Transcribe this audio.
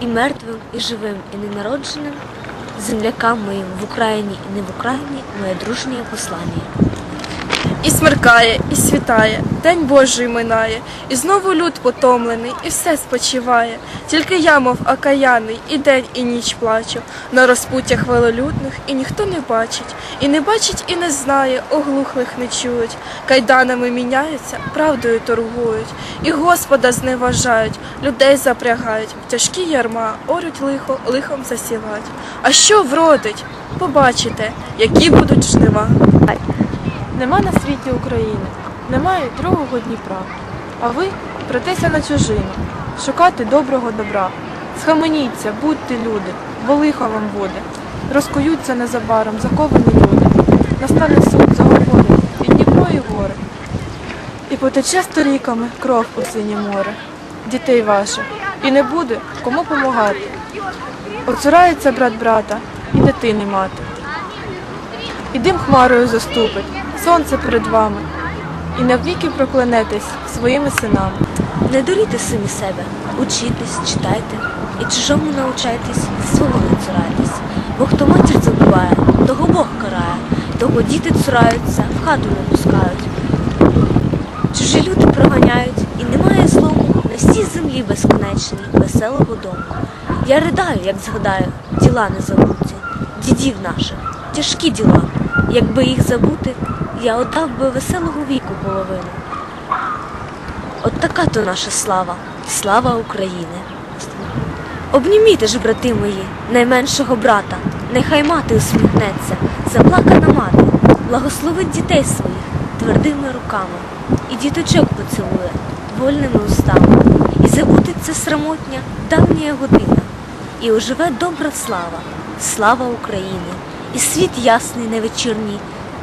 і мертвим, і живим, і ненародженим, землякам моїм в Україні і не в Україні моє дружнє послання. І смеркає, і світає, день Божий минає, і знову люд потомлений, і все спочиває. Тільки я, мов окаяний, і день, і ніч плачу на розпуттях велолюдних, і ніхто не бачить, і не бачить, і не знає, оглухлих не чують. Кайданами міняються, правдою торгують, і Господа зневажають, людей запрягають, в тяжкі ярма, орють лихо, лихом засівать. А що вродить? Побачите, які будуть жнива. Нема на світі України, немає другого Дніпра. А ви претеся на чужину, шукати доброго добра. Схаменіться, будьте люди, бо лихо вам буде. Розкуються незабаром заковані люди. Настане суд, заговорить, і Дніпро, і гори. І потече сторіками кров у синє море, дітей ваших, і не буде кому помагати. Оцурається брат брата і дитини мати. І дим хмарою заступить, сонце перед вами, і навіки проклянетесь своїми синами. Не дуріте самі себе, учітесь, читайте, і чужому научайтесь, свого не цурайтесь. Бо хто матір забуває, того Бог карає, того діти цураються, в хату не пускають. Чужі люди проганяють, і немає злому на всій землі безконечній, веселого дому. Я ридаю, як згадаю, діла не забуті, дідів наших, тяжкі діла. Якби їх забути, я отдав би веселого віку половину. От така то наша слава, слава України. Обніміте ж, брати мої, найменшого брата, нехай мати усміхнеться, заплакана мати, благословить дітей своїх твердими руками, і діточок поцілує вольними устами, і забудеться срамотня давня година, і оживе добра слава, слава України, і світ ясний невечірній